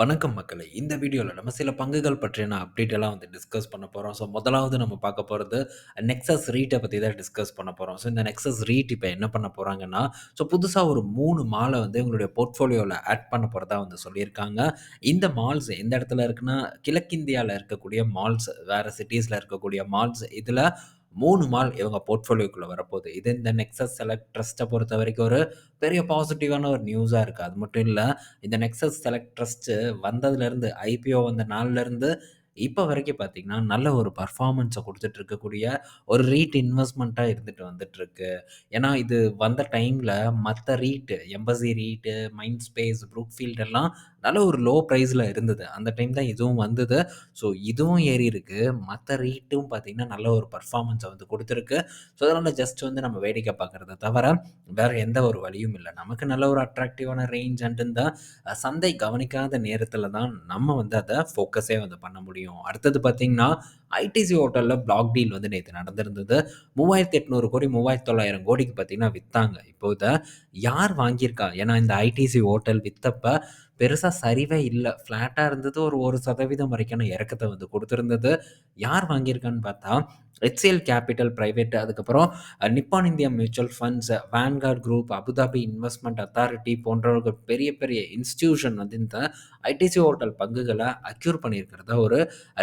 வணக்கம் மக்களை. இந்த வீடியோவில் நம்ம சில பங்குகள் பற்றின அப்டேட் எல்லாம் வந்து டிஸ்கஸ் பண்ண போகிறோம் ஸோ முதலாவது நம்ம பார்க்க போகிறது நெக்ஸஸ் ரீட்டை பற்றி தான் டிஸ்கஸ் பண்ண போகிறோம் ஸோ இந்த நெக்ஸஸ் ரீட் இப்போ என்ன பண்ண போகிறாங்கன்னா ஸோ புதுசாக ஒரு மூணு மாலை வந்து எங்களுடைய போர்ட்ஃபோலியோவில் ஆட் பண்ண போகிறதா வந்து சொல்லியிருக்காங்க. இந்த மால்ஸ் எந்த இடத்துல இருக்குன்னா, கிழக்கிந்தியாவில் இருக்கக்கூடிய மால்ஸ், வேறு சிட்டிஸில் இருக்கக்கூடிய மால்ஸ் இதில் மூணு மால் இவங்க போர்ட்ஃபோலியோக்குள்ளே வரப்போகுது இது இந்த நெக்ஸஸ் செலக்ட் ட்ரஸ்ட்டை பொறுத்த வரைக்கும் ஒரு பெரிய பாசிட்டிவான ஒரு நியூஸாக இருக்குது அது மட்டும் இல்லை இந்த நெக்ஸஸ் செலக்ட் ட்ரஸ்ட்டு வந்ததுலேருந்து ஐபிஓ வந்த நாள்லேருந்து இப்போ வரைக்கும் பார்த்தீங்கன்னா, நல்ல ஒரு பர்ஃபார்மன்ஸை கொடுத்துட்டு இருக்கக்கூடிய ஒரு ரீட் இன்வெஸ்ட்மெண்ட்டாக இருந்துட்டு வந்துட்டுருக்கு. ஏன்னா, இது வந்த டைமில் மற்ற REIT Embassy REIT Mindspace ப்ரூக்ஃபீல்டெல்லாம் நல்ல ஒரு லோ ப்ரைஸில் இருந்தது. அந்த டைம் தான் இதுவும் வந்தது. ஸோ இதுவும் ஏறியிருக்கு. மற்ற ரீட்டும் பார்த்தீங்கன்னா, நல்ல ஒரு பர்ஃபார்மன்ஸை வந்து கொடுத்துருக்கு ஸோ அதனால் ஜஸ்ட் வந்து நம்ம வேடிக்கை பார்க்குறத தவிர, வேறு எந்த ஒரு வழியும் இல்லை நமக்கு நல்ல ஒரு அட்ராக்டிவான ரேஞ்ச் அண்ட் சந்தை கவனிக்காத நேரத்தில் தான் நம்ம வந்து அதை ஃபோக்கஸே வந்து பண்ண முடியும். அடுத்தது பார்த்தீங்கன்னா, ஐடிசி ஹோட்டலில் பிளாக் டீல் வந்து நேற்று நடந்திருந்தது. 3800 கோடி, 3900 கோடிக்கு பார்த்தீங்கன்னா விற்றாங்க இப்போ யார் வாங்கியிருக்கா? ஏன்னா இந்த ஐடிசி ஹோட்டல் விற்றப்போ பெருசாக சரிவே இல்லை ஃப்ளாட்டாக இருந்தது. ஒரு ஒரு சதவீதம் வரைக்கான இறக்கத்தை வந்து கொடுத்துருந்தது யார் வாங்கியிருக்கான்னு பார்த்தா, HCL கேப்பிட்டல் ப்ரைவேட் அதுக்கப்புறம் Nippon India Mutual Funds, Vanguard Group, Abu Dhabi Investment Authority போன்றவர்கள் பெரிய பெரிய இன்ஸ்டிடியூஷன் வந்து இந்த ஐடிசி ஹோட்டல் பங்குகளை அக்யூர் பண்ணியிருக்கிறதா ஒரு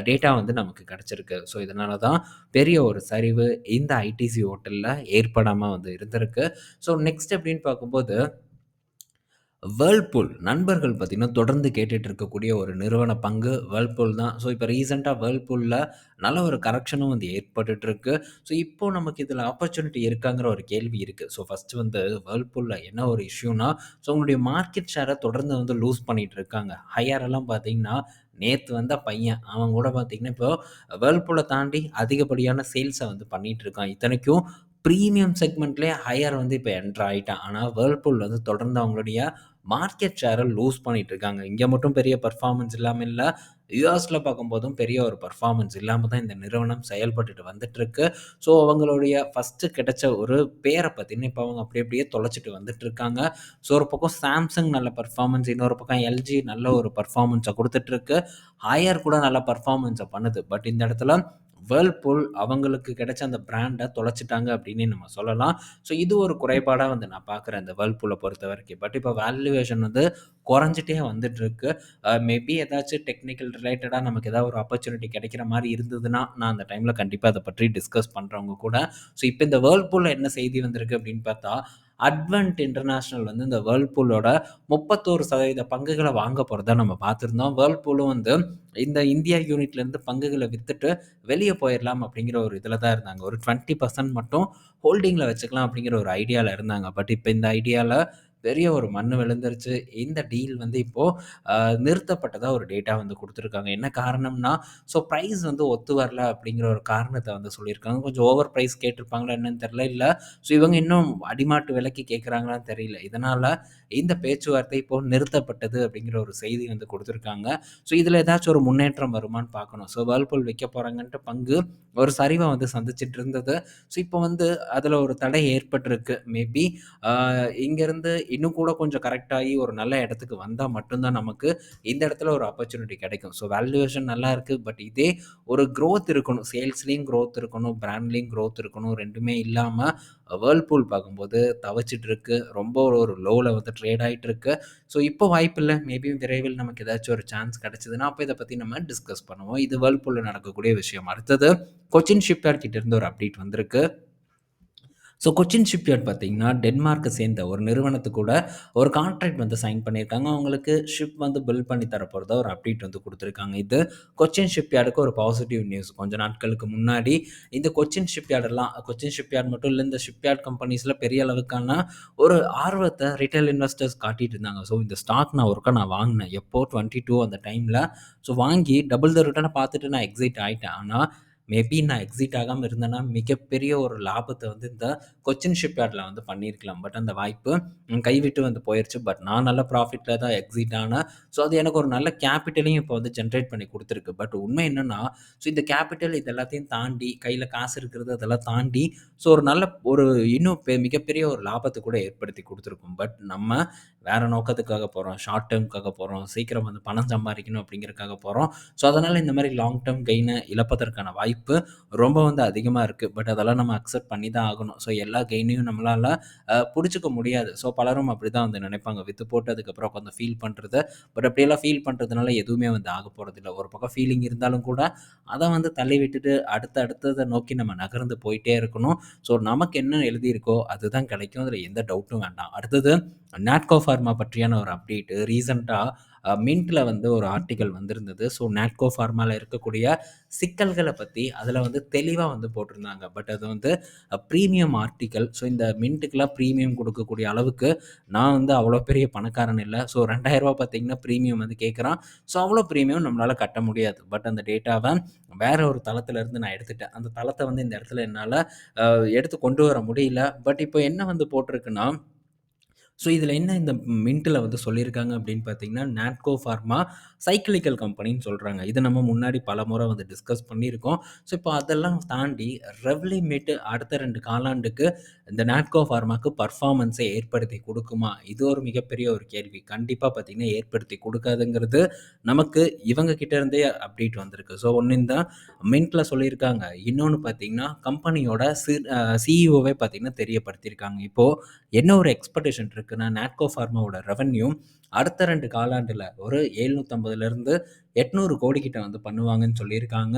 டேட்டா வந்து நமக்கு கிடச்சிருக்கு ஸோ இதனால தான் பெரிய ஒரு சரிவு இந்த ஐடிசி ஹோட்டலில் ஏற்படாமல் வந்து இருந்திருக்கு. ஸோ நெக்ஸ்ட் அப்படின்னு பார்க்கும்போது வேர்ல்பூல் நண்பர்கள் பார்த்தீங்கன்னா, தொடர்ந்து கேட்டுட்டு இருக்கக்கூடிய ஒரு நிறுவன பங்கு வேர்ல்பூல் தான். ஸோ இப்ப ரீசென்ட்டா வேர்ல்பூல்ல நல்ல ஒரு கரெக்ஷனும் வந்து ஏற்பட்டுட்டு இருக்கு. ஸோ இப்போ நமக்கு இதுல ஆப்பர்ச்சுனிட்டி இருக்காங்கிற ஒரு கேள்வி இருக்கு. ஸோ ஃபர்ஸ்ட் வந்து வேர்ல்பூல்ல என்ன ஒரு இஷ்யூனா, ஸோ அவங்களுடைய மார்க்கெட் ஷேர தொடர்ந்து வந்து லூஸ் பண்ணிட்டு இருக்காங்க. ஹையர் எல்லாம் பார்த்தீங்கன்னா, நேத்து வந்த பையன் அவன் கூட பார்த்தீங்கன்னா, இப்போ வேர்ல்பூல தாண்டி அதிகப்படியான சேல்ஸ வந்து பண்ணிட்டு இருக்கான். இத்தனைக்கும் ப்ரீமியம் செக்மெண்ட்லேயே ஹையர் வந்து இப்போ என்ட்ரு ஆகிட்டான் ஆனால் வேர்ல்பூல் வந்து தொடர்ந்து அவங்களுடைய மார்க்கெட் ஷேரை லூஸ் பண்ணிட்டு இருக்காங்க. இங்கே மட்டும் பெரிய பர்ஃபார்மன்ஸ் இல்லாமல் இல்லை யூஎஸில் பார்க்கும்போதும் பெரிய ஒரு பர்ஃபார்மன்ஸ் இல்லாமல் தான் இந்த நிறுவனம் செயல்பட்டுட்டு வந்துட்டுருக்கு. ஸோ அவங்களுடைய ஃபஸ்ட்டு கிடைச்ச ஒரு பேரை பார்த்தீங்கன்னா, இப்போ அவங்க அப்படி அப்படியே தொலைச்சிட்டு வந்துட்டுருக்காங்க ஸோ ஒரு பக்கம் சாம்சங் நல்ல பர்ஃபார்மன்ஸ் இன்னொரு பக்கம் எல்ஜி நல்ல ஒரு பர்ஃபார்மன்ஸை கொடுத்துட்ருக்கு ஹையர் கூட நல்ல பர்ஃபார்மன்ஸை பண்ணுது. பட் இந்த இடத்துல வேர்ல்பூல் அவங்களுக்கு கிடைச்ச அந்த பிராண்டை தொலைச்சிட்டாங்க அப்படின்னே நம்ம சொல்லலாம். ஸோ இது ஒரு குறைபாடாக வந்து நான் பார்க்குறேன் இந்த வேர்ல்பூலை பொறுத்த வரைக்கும் பட் இப்போ வேல்யூவேஷன் வந்து குறைஞ்சிட்டே வந்துட்டுருக்கு மேபி uh, ஏதாச்சும் டெக்னிக்கல் ரிலேட்டடாக நமக்கு ஏதாவது ஒரு ஆப்பர்ச்சுனிட்டி கிடைக்கிற மாதிரி இருந்ததுன்னா, நான் அந்த டைமில் கண்டிப்பாக அதை பற்றி டிஸ்கஸ் பண்ணுறவங்க கூட. ஸோ இப்போ இந்த வேர்ல்பூலில் என்ன செய்தி வந்திருக்கு அப்படின்னு பார்த்தா, அட்வென்ட் இன்டர்நேஷ்னல் வந்து இந்த வேர்ல்பூலோட முப்பத்தோரு சதவீத பங்குகளை வாங்க போகிறத நம்ம பார்த்துருந்தோம் வேர்ல்பூலும் வந்து இந்த இந்தியா யூனிட்லேருந்து பங்குகளை விற்றுட்டு வெளியே போயிடலாம் அப்படிங்கிற ஒரு இதில் தான் இருந்தாங்க. ஒரு 20% மட்டும் ஹோல்டிங்கில் வச்சுக்கலாம் அப்படிங்கிற ஒரு ஐடியாவில் இருந்தாங்க. பட் இப்போ இந்த ஐடியாவில் பெரிய ஒரு மண் விழுந்துருச்சு. இந்த டீல் வந்து இப்போது நிறுத்தப்பட்டதாக ஒரு டேட்டா வந்து கொடுத்துருக்காங்க என்ன காரணம்னா, ஸோ ப்ரைஸ் வந்து ஒத்து வரல அப்படிங்கிற ஒரு காரணத்தை வந்து சொல்லியிருக்காங்க. கொஞ்சம் ஓவர் ப்ரைஸ் கேட்டிருப்பாங்களா என்னன்னு தெரியல. இல்லை ஸோ இவங்க இன்னும் அடிமாட்டு விலைக்கு கேட்குறாங்களான்னு தெரியல. இதனால் இந்த பேச்சுவார்த்தை இப்போ நிறுத்தப்பட்டது அப்படிங்கிற ஒரு செய்தி வந்து கொடுத்துருக்காங்க ஸோ இதில் ஏதாச்சும் ஒரு முன்னேற்றம் வருமான்னு பார்க்கணும். ஸோ வேர்ல்பூல் விற்க போறாங்கன்ட்டு பங்கு ஒரு சரிவை வந்து சந்திச்சுட்டு இருந்தது. ஸோ இப்போ வந்து அதில் ஒரு தடை ஏற்பட்டிருக்கு. மேபி இங்கேருந்து இன்னும் கூட கொஞ்சம் கரெக்டாகி ஒரு நல்ல இடத்துக்கு வந்தால் மட்டும்தான் நமக்கு இந்த இடத்துல ஒரு ஆப்பர்ச்சுனிட்டி கிடைக்கும். ஸோ வேல்யூவேஷன் நல்லா இருக்குது பட் இதே ஒரு க்ரோத் இருக்கணும். சேல்ஸ்லேயும் க்ரோத் இருக்கணும். பிராண்ட்லேயும் க்ரோத் இருக்கணும். ரெண்டுமே இல்லாமல் வேர்ல்பூல் பார்க்கும்போது தவச்சிட்டு இருக்கு. ரொம்ப ஒரு லோவில் வந்து ட்ரேட் ஆகிட்டு இருக்கு. ஸோ இப்போ வாய்ப்பில்ல. மேபி விரைவில் நமக்கு ஏதாச்சும் ஒரு சான்ஸ் கிடச்சிதுன்னா அப்போ இதை பற்றி நம்ம டிஸ்கஸ் பண்ணுவோம். இது வேர்ல்பூலில் நடக்கக்கூடிய விஷயம். அடுத்தது கொச்சின் ஷிப்யார்ட் கிட்டேருந்து ஒரு அப்டேட் வந்திருக்கு. ஸோ கொச்சின் ஷிப்யார்ட் பார்த்தீங்கன்னா, டென்மார்க்கை சேர்ந்த ஒரு நிறுவனத்து கூட ஒரு கான்ட்ராக்ட் வந்து சைன் பண்ணியிருக்காங்க. அவங்களுக்கு ஷிப் வந்து பில்ட் பண்ணி தரப்போகிறத ஒரு அப்டேட் வந்து கொடுத்துருக்காங்க இது கொச்சின் ஷிப்யார்டுக்கு ஒரு பாசிட்டிவ் நியூஸ். கொஞ்சம் நாட்களுக்கு முன்னாடி இந்த கொச்சின் ஷிப்யார்டெல்லாம் கொச்சின் ஷிப்யார்ட் மட்டும் இல்லை இந்த ஷிப்யார்ட் கம்பெனிஸில் பெரிய அளவுக்கான ஒரு ஆர்வத்தை ரிட்டைல் இன்வெஸ்டர்ஸ் காட்டிட்டு இருந்தாங்க. ஸோ இந்த ஸ்டாக் நான் ஒருக்கா நான் வாங்கினேன் எப்போ 22 அந்த டைமில் ஸோ வாங்கி டபுள் த ரிட்டர்னை பார்த்துட்டு நான் எக்ஸைட் ஆகிட்டேன் ஆனால் மேபி நான் எக்ஸிட் ஆகாமல் இருந்தேன்னா, மிகப்பெரிய ஒரு லாபத்தை வந்து இந்த கொச்சின் ஷிப்யார்டில் வந்து பண்ணியிருக்கலாம். பட் அந்த வாய்ப்பு கைவிட்டு வந்து போயிடுச்சு பட் நான் நல்ல ப்ராஃபிட்டில் தான் எக்ஸிட் ஆனேன். ஸோ அது எனக்கு ஒரு நல்ல கேபிட்டலையும் இப்போ வந்து ஜென்ரேட் பண்ணி கொடுத்துருக்கு பட் உண்மை என்னென்னா ஸோ இந்த கேப்பிட்டல் இது எல்லாத்தையும் தாண்டி கையில் காசு இருக்கிறது அதெல்லாம் தாண்டி, ஸோ ஒரு நல்ல ஒரு இன்னும் மிகப்பெரிய ஒரு லாபத்தை கூட ஏற்படுத்தி கொடுத்துருக்கும் பட் நம்ம வேற நோக்கத்துக்காக போகிறோம் ஷார்ட் டேர்முக்காக போகிறோம் சீக்கிரம் வந்து பணம் சம்பாதிக்கணும் அப்படிங்கிறதுக்காக போகிறோம் ஸோ, அதனால் இந்த மாதிரி லாங் டேர்ம் கெயினை இழப்பதற்கான வாய்ப்பு ரொம்ப வந்து அதிகமாக இருக்குது பட் அதெல்லாம் நம்ம அக்செப்ட் பண்ணி தான் ஆகணும். ஸோ, எல்லா கெயினையும் நம்மளால் பிடிச்சிக்க முடியாது. ஸோ, பலரும் அப்படி தான் வந்து நினைப்பாங்க. வித்து போட்டு அதுக்கப்புறம் ஃபீல் பண்ணுறது பட் அப்படியெல்லாம் ஃபீல் பண்ணுறதுனால எதுவுமே வந்து ஆக போகிறதில்ல ஒரு பக்கம் ஃபீலிங் இருந்தாலும் கூட, அதை வந்து தள்ளி விட்டுட்டு அடுத்த அடுத்ததை நோக்கி நம்ம நகர்ந்து போயிட்டே இருக்கணும். ஸோ, நமக்கு என்ன எழுதியிருக்கோ அதுதான் கிடைக்கும். அதில் எந்த டவுட்டும் வேண்டாம். அடுத்தது நாட்கோ ஃபார்மா பற்றியான ஒரு அப்டேட்டு ரீசண்டாக மின்ட்டில் வந்து ஒரு ஆர்டிக்கல் வந்திருந்தது. ஸோ, நாட்கோ ஃபார்மாவில் இருக்கக்கூடிய சிக்கல்களை பற்றி அதில் வந்து தெளிவாக வந்து போட்டிருந்தாங்க. பட் அது வந்து ப்ரீமியம் ஆர்டிக்கல் ஸோ, இந்த மின்ட்டுக்கெலாம் ப்ரீமியம் கொடுக்கக்கூடிய அளவுக்கு நான் வந்து அவ்வளோ பெரிய பணக்காரன் இல்லை ஸோ, ரெண்டாயிரரூபா பார்த்தீங்கன்னா, ப்ரீமியம் வந்து கேட்குறான். ஸோ, அவ்வளோ ப்ரீமியம் நம்மளால் கட்ட முடியாது. பட் அந்த டேட்டாவை வேற ஒரு தளத்துலேருந்து நான் எடுத்துட்டேன். அந்த தளத்தை வந்து இந்த இடத்துல என்னால் எடுத்து கொண்டு வர முடியல. பட் இப்போ என்ன வந்து போட்டிருக்குன்னா, ஸோ, இதில் என்ன இந்த மின்ட்டில் வந்து சொல்லியிருக்காங்க அப்படின்னு பார்த்தீங்கன்னா, நாட்கோ ஃபார்மா சைக்கிளிக்கல் கம்பெனின்னு சொல்கிறாங்க இதை நம்ம முன்னாடி பலமுறை வந்து டிஸ்கஸ் பண்ணியிருக்கோம். ஸோ, இப்போ அதெல்லாம் தாண்டி ரெவ்லிமிட் அடுத்த ரெண்டு காலாண்டுக்கு இந்த நாட்கோ ஃபார்மாக்கு பர்ஃபார்மன்ஸை ஏற்படுத்தி கொடுக்குமா இது ஒரு மிகப்பெரிய ஒரு கேள்வி. கண்டிப்பாக பார்த்தீங்கன்னா, ஏற்படுத்தி கொடுக்காதுங்கிறது நமக்கு இவங்க கிட்டேருந்தே அப்டேட் வந்திருக்கு. ஸோ, ஒன்று இந்த மின்ட்டில் சொல்லியிருக்காங்க. இன்னொன்று பார்த்தீங்கன்னா, கம்பெனியோட சி சிஇஓவே பார்த்தீங்கன்னா தெரியப்படுத்தியிருக்காங்க. இப்போது என்ன ஒரு எக்ஸ்பெக்டேஷன் இருக்குது இருக்குன்னா, நாட்கோ ஃபார்மாவோட ரெவன்யூ அடுத்த ரெண்டு காலாண்டில் ஒரு 750லிருந்து 800 கோடி கிட்ட வந்து பண்ணுவாங்கன்னு சொல்லியிருக்காங்க.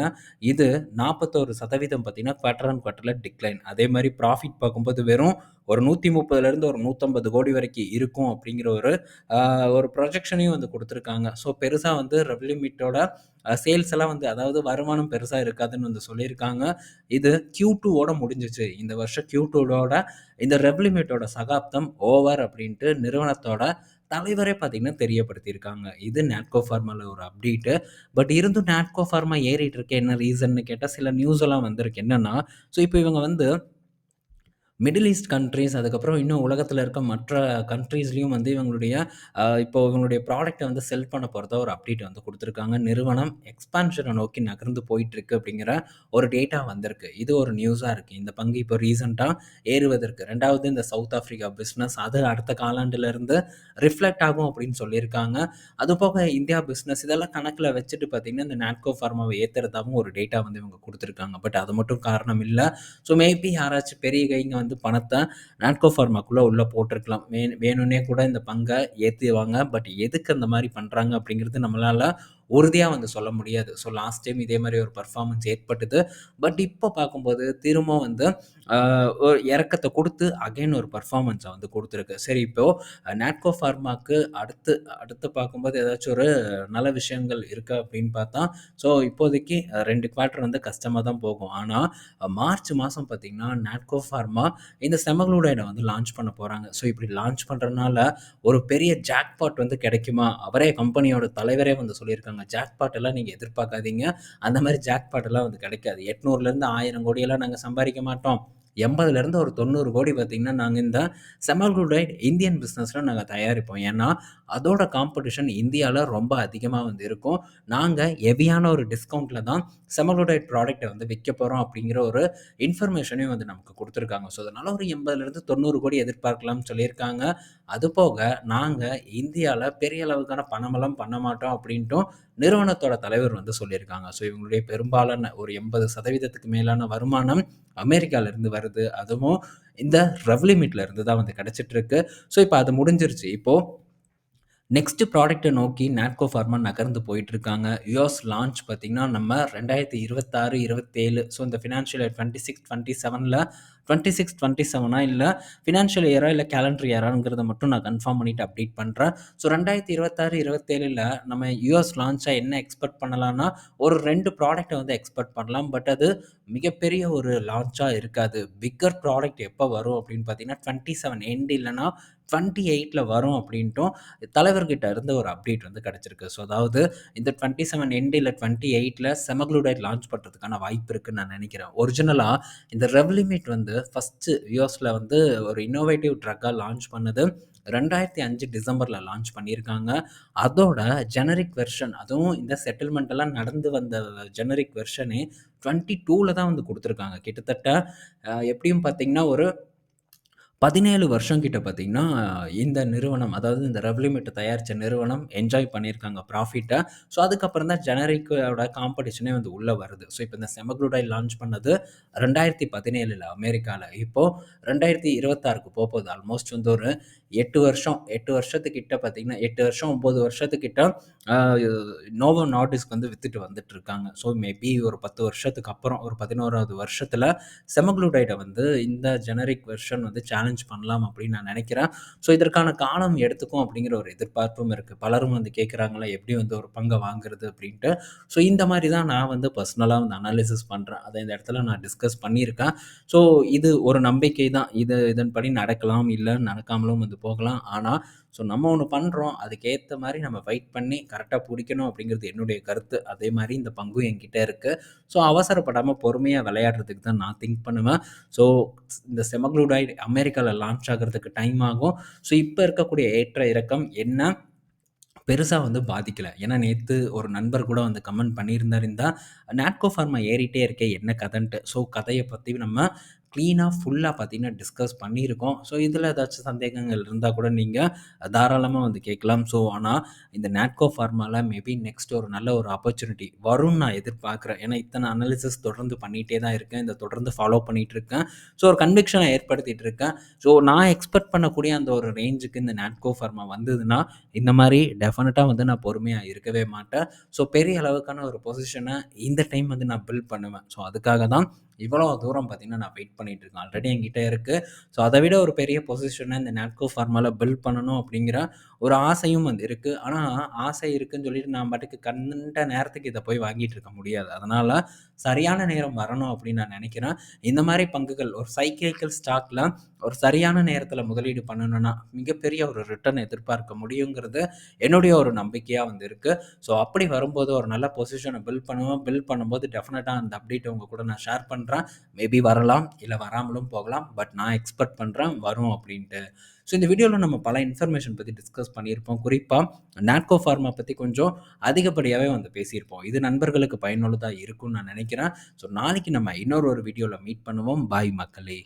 இது 41% பார்த்தீங்கன்னா, குவார்ட்டர் அண்ட் குவார்ட்டர்ல டிக்ளைன். அதே மாதிரி ப்ராஃபிட் பார்க்கும்போது வெறும் ஒரு 130லிருந்து ஒரு 150 கோடி வரைக்கும் இருக்கும் அப்படிங்கிற ஒரு ஒரு ப்ரொஜெக்ஷனையும் வந்து கொடுத்துருக்காங்க ஸோ, பெருசாக வந்து ரெவ்லிமிட்டோட சேல்ஸ் எல்லாம் வந்து அதாவது வருமானம் பெருசாக இருக்காதுன்னு வந்து சொல்லியிருக்காங்க. இது கியூ டூவோட முடிஞ்சிச்சு இந்த வருஷம் Q2ஓட இந்த ரெவ்லிமிட்டோட சகாப்தம் ஓவர் அப்படின்ட்டு நிறுவனத்தோட தலைவரே பார்த்தீங்கன்னா தெரியப்படுத்தியிருக்காங்க. இது நாட்கோ ஃபார்மாவில் ஒரு அப்டேட்டு. பட் இருந்தும் நாட்கோ ஃபார்மா ஏறிட்டு இருக்கு. என்ன ரீசன்னு கேட்டால் சில நியூஸ் எல்லாம் வந்திருக்கு. என்னன்னா, ஸோ இப்போ இவங்க வந்து மிடில் ஈஸ்ட் கண்ட்ரீஸ் அதுக்கப்புறம் இன்னும் உலகத்தில் இருக்க மற்ற கண்ட்ரீஸ்லேயும் வந்து இவங்களுடைய இப்போ இவங்களுடைய ப்ராடக்ட்டை வந்து செல் பண்ண போகிறத ஒரு அப்டேட் வந்து கொடுத்துருக்காங்க. நிறுவனம் எக்ஸ்பான்ஷனை நோக்கி நகர்ந்து போயிட்டுருக்கு அப்படிங்கிற ஒரு டேட்டா வந்திருக்கு. இது ஒரு நியூஸாக இருக்குது இந்த பங்கு இப்போ ரீசென்ட்டா ஏறுவதற்கு. ரெண்டாவது இந்த சவுத் ஆஃப்ரிக்கா பிஸ்னஸ் அது அடுத்த காலாண்டுலேருந்து ரிஃப்ளெக்ட் ஆகும் அப்படின்னு சொல்லியிருக்காங்க. அதுபோக இந்தியா பிஸ்னஸ் இதெல்லாம் கணக்கில் வச்சுட்டு பார்த்தீங்கன்னா, இந்த நாட்கோ ஃபார்மாவை ஏற்றுறதாகவும் ஒரு டேட்டா வந்து இவங்க கொடுத்துருக்காங்க. பட் அது மட்டும் காரணம் இல்லை. ஸோ, மேபி யாராச்சும் பெரிய கைங்க வந்து பணத்தை நாட்கோ ஃபார்மாக்குள்ள உள்ள போட்டிருக்கலாம். வே வேணும்னே கூட இந்த பங்கை ஏற்றுவாங்க பட் எதுக்கு அந்த மாதிரி பண்றாங்க அப்படிங்கிறது நம்மளால உறுதியாக வந்து சொல்ல முடியாது. ஸோ, லாஸ்ட் டைம் இதே மாதிரி ஒரு பர்ஃபார்மன்ஸ் ஏற்பட்டது. பட் இப்போ பார்க்கும்போது திரும்ப வந்து இறக்கத்தை ஒரு அகைன் ஒரு பர்ஃபார்மன்ஸை வந்து கொடுத்துருக்கு சரி இப்போது நாட்கோ ஃபார்மாக்கு அடுத்து அடுத்து பார்க்கும்போது ஏதாச்சும் ஒரு நல்ல விஷயங்கள் இருக்குது அப்படின்னு பார்த்தா, ஸோ இப்போதைக்கு ரெண்டு குவார்ட்டர் வந்து கஷ்டமாக தான் போகும். ஆனால் மார்ச் மாதம் பார்த்திங்கன்னா நாட்கோ ஃபார்மா இந்த செமக்ளூடைடை வந்து லான்ச் பண்ண போகிறாங்க ஸோ, இப்படி லான்ச் பண்ணுறதுனால ஒரு பெரிய ஜாக்பாட் வந்து கிடைக்குமா? அவரே கம்பெனியோட தலைவரே வந்து சொல்லியிருக்காங்க. ஜாக்பாட் எல்லாம் நீங்கள் எதிர்பார்க்காதீங்க. அந்த மாதிரி ஜாக்பாட் எல்லாம் வந்து கிடைக்காது. 800லிருந்து 1000 கோடியெல்லாம் நாங்கள் சம்பாதிக்க மாட்டோம். 80லிருந்து ஒரு 90 கோடி பார்த்தீங்கன்னா, நாங்கள் இந்த செமாக்ளூடைட் இந்தியன் பிஸ்னஸ்லாம் நாங்கள் தயாரிப்போம். ஏன்னா, அதோட காம்படிஷன் இந்தியாவில் ரொம்ப அதிகமாக வந்து இருக்கும். நாங்கள் ஹெவியான ஒரு டிஸ்கவுண்ட்டில் தான் செமாக்ளூடைட் ப்ராடக்ட்டை வந்து விற்க போகிறோம் அப்படிங்கிற ஒரு இன்ஃபர்மேஷனையும் வந்து நமக்கு கொடுத்துருக்காங்க ஸோ, அதனால் ஒரு 80லிருந்து 90 கோடி எதிர்பார்க்கலாம்னு சொல்லியிருக்காங்க. அதுபோக நாங்கள் இந்தியாவில் பெரிய அளவுக்கான பணமெல்லாம் பண்ண மாட்டோம் அப்படின்ட்டும் நிறுவனத்தோட தலைவர் வந்து சொல்லியிருக்காங்க. ஸோ, இவங்களுடைய பெரும்பாலான ஒரு 80% மேலான வருமானம் அமெரிக்காவிலேருந்து வருது. அதுவும் இந்த ரெவ்லிமிட்ல இருந்து தான் வந்து கிடைச்சிட்டுருக்கு. ஸோ, இப்போ அது முடிஞ்சிருச்சு. இப்போ நெக்ஸ்ட் ப்ராடக்ட்டை நோக்கி நாட்கோ ஃபார்மா நகர்ந்து போயிட்டுருக்காங்க. யூஎஸ் லான்ச் பார்த்தீங்கன்னா, நம்ம 2026, 27 ஸோ இந்த financial year twenty six twenty செவனா இல்லை ஃபினான்ஷியல் இயரா இல்லை கேலண்டர் இயராங்கிறத மட்டும் நான் கன்ஃபார்ம் பண்ணிட்டு அப்டேட் பண்ணுறேன் ஸோ 2026, 27ல நம்ம யூஎஸ் லான்ச்சாக என்ன எக்ஸ்பெக்ட் பண்ணலாம்னா, ஒரு ரெண்டு ப்ராடக்ட்டை வந்து எக்ஸ்பெக்ட் பண்ணலாம். பட் அது மிகப்பெரிய ஒரு லான்ச்சாக இருக்காது. பிக்கர் ப்ராடக்ட் எப்போ வரும் அப்படின்னு பார்த்தீங்கன்னா, 27 எண்ட் இல்லைன்னா டுவெண்ட்டி எயிட்டில் வரும் அப்படின்ட்டும் தலைவர்கிட்ட இருந்து ஒரு அப்டேட் வந்து கிடச்சிருக்கு ஸோ, அதாவது இந்த 27 எண்ட் இல்ல 28ல செமக்ளூடைட் லான்ச் பண்ணுறதுக்கான வாய்ப்பு இருக்குன்னு நான் நினைக்கிறேன். ஒரிஜினலாக இந்த ரெவ்லிமிட் வந்து ஃபஸ்ட்டு யூஎஸில் வந்து ஒரு இன்னோவேட்டிவ் ட்ரக்காக லான்ச் பண்ணது 2005 டிசம்பர்ல லான்ச் பண்ணியிருக்காங்க. அதோட ஜெனரிக் வெர்ஷன் அதுவும் இந்த செட்டில்மெண்ட்டெல்லாம் நடந்து வந்த ஜெனரிக் வெர்ஷனே 22ல தான் வந்து கொடுத்துருக்காங்க கிட்டத்தட்ட எப்படியும் பார்த்தீங்கன்னா, ஒரு 17 வருஷம் கிட்ட பார்த்தீங்கன்னா, இந்த நிறுவனம் அதாவது இந்த ரெவ்லிமெட் தயாரிச்ச நிறுவனம் என்ஜாய் பண்ணியிருக்காங்க ப்ராஃபிட்ட. ஸோ அதுக்கப்புறம் தான் ஜெனரிக்கோட காம்படிஷனே வந்து உள்ள வருது. ஸோ இப்ப இந்த செமக்ளூடைட் லான்ச் பண்ணது 2017ல அமெரிக்கால. இப்போ 2026க்கு போப்போது. ஆல்மோஸ்ட் வந்து ஒரு 8 வருஷம் 8 வருஷத்துக்கிட்ட பார்த்தீங்கன்னா, 8 வருஷம் 9 வருஷத்துக்கிட்ட அ நோவோ நார்டிஸ்க் வந்து வித்துட்டு வந்துட்டுருக்காங்க. ஸோ மேபி ஒரு 10 வருஷத்துக்கு அப்புறம் ஒரு 11வது வருஷத்துல செமக்ளூடைட வந்து இந்த ஜெனரிக் வெர்ஷன் வந்து சேலஞ்ச் பண்ணலாம் அப்படின்னு நான் நினைக்கிறேன் ஸோ இதற்கான காலம் எடுத்துக்கும் அப்படிங்கிற ஒரு எதிர்பார்ப்பும் இருக்குது பலரும் வந்து கேட்குறாங்களா, எப்படி வந்து ஒரு பங்கை வாங்குறது அப்படின்ட்டு. ஸோ இந்த மாதிரி தான் நான் வந்து பர்சனலாக வந்து அனாலிசிஸ் பண்ணுறேன் அதை இந்த இடத்துல நான் டிஸ்கஸ் பண்ணியிருக்கேன். ஸோ இது ஒரு நம்பிக்கை தான். இது இதன்படி நடக்கலாம், இல்லை நடக்காமலும் வந்து போகலாம். ஆனால் ஸோ நம்ம ஒன்று பண்ணுறோம் அதுக்கேற்ற மாதிரி நம்ம ஃபைட் பண்ணி கரெக்டாக பிடிக்கணும் அப்படிங்கிறது என்னுடைய கருத்து. அதே மாதிரி இந்த பங்கும் என்கிட்ட இருக்குது ஸோ அவசரப்படாமல் பொறுமையாக விளையாடுறதுக்கு தான் நான் திங்க் பண்ணுவேன். ஸோ இந்த செமக்ளூடைட் அமெரிக்காவில் லான்ச் ஆகுறதுக்கு டைம் ஆகும். ஸோ இப்போ இருக்கக்கூடிய ஏற்ற இறக்கம் என்ன பெருசாக வந்து பாதிக்கலை ஏன்னா நேற்று ஒரு நண்பர் கூட வந்து கமெண்ட் பண்ணியிருந்தாருந்தா நாட்கோ ஃபார்மா ஏறிட்டே இருக்கே என்ன கதைன்ட்டு. ஸோ கதையை பற்றி நம்ம க்ளீனாக ஃபுல்லாக பார்த்தீங்கன்னா டிஸ்கஸ் பண்ணியிருக்கோம். ஸோ இதில் ஏதாச்சும் சந்தேகங்கள் இருந்தால் கூட நீங்கள் தாராளமாக வந்து கேட்கலாம். ஸோ ஆனால் இந்த நாட்கோ ஃபார்மால மேபி நெக்ஸ்ட் ஒரு நல்ல ஒரு ஆப்பர்ச்சுனிட்டி வரும்னு நான் எதிர்பார்க்குறேன். ஏன்னா இத்தனை அனாலிசிஸ் தொடர்ந்து பண்ணிகிட்டே தான் இருக்கேன். இந்த தொடர்ந்து ஃபாலோ பண்ணிகிட்டு இருக்கேன். ஸோ ஒரு கன்விக்ஷனை ஏற்படுத்திகிட்டு இருக்கேன். ஸோ நான் எக்ஸ்பெக்ட் பண்ணக்கூடிய அந்த ஒரு ரேஞ்சுக்கு இந்த நாட்கோ ஃபார்மா வந்ததுன்னா, இந்த மாதிரி டெஃபினட்டாக வந்து நான் பொறுமையாக இருக்கவே மாட்டேன். ஸோ பெரிய அளவுக்கான ஒரு பொசிஷனை இந்த டைம் வந்து நான் பில்ட் பண்ணுவேன். ஸோ அதுக்காக தான் இவ்வளோ தூரம் பார்த்தீங்கன்னா, நான் வெயிட் பண்ணிட்டு இருக்கேன். ஆல்ரெடி என்கிட்ட இருக்கு. ஸோ அதை விட ஒரு பெரிய பொசிஷனை இந்த நாட்கோ ஃபார்மால பில்ட் பண்ணணும் அப்படிங்கிற ஒரு ஆசையும் வந்து இருக்கு. ஆனால் ஆசை இருக்குன்னு சொல்லிட்டு நான் பாட்டுக்கு கண்ட நேரத்துக்கு இதை போய் வாங்கிட்டு இருக்க முடியாது. அதனால சரியான நேரம் வரணும் அப்படின்னு நான் நினைக்கிறேன் இந்த மாதிரி பங்குகள் ஒரு சைக்கிளிக்கல் ஸ்டாக்ல ஒரு சரியான நேரத்தில் முதலீடு பண்ணணும்னா, மிகப்பெரிய ஒரு ரிட்டர்ன் எதிர்பார்க்க முடியுங்கிறது என்னுடைய ஒரு நம்பிக்கையாக வந்து இருக்குது ஸோ அப்படி வரும்போது ஒரு நல்ல பொசிஷனை பில்ட் பண்ணுவோம் பில்ட் பண்ணும்போது டெஃபினட்டாக அந்த அப்டேட் உங்கள் கூட நான் ஷேர் பண்ணுறேன் மேபி வரலாம், இல்லை வராமலும் போகலாம். பட் நான் எக்ஸ்பெக்ட் பண்ணுறேன் வரும் அப்படின்ட்டு. ஸோ இந்த வீடியோவில் நம்ம பல இன்ஃபர்மேஷன் பற்றி டிஸ்கஸ் பண்ணியிருப்போம். குறிப்பாக நாட்கோ ஃபார்மா பற்றி கொஞ்சம் அதிகப்படியாகவே வந்து பேசியிருப்போம். இது நண்பர்களுக்கு பயனுள்ளதாக இருக்கும்னு நான் நினைக்கிறேன் ஸோ நாளைக்கு நம்ம இன்னொரு ஒரு வீடியோவில் மீட் பண்ணுவோம். பாய் மக்களே!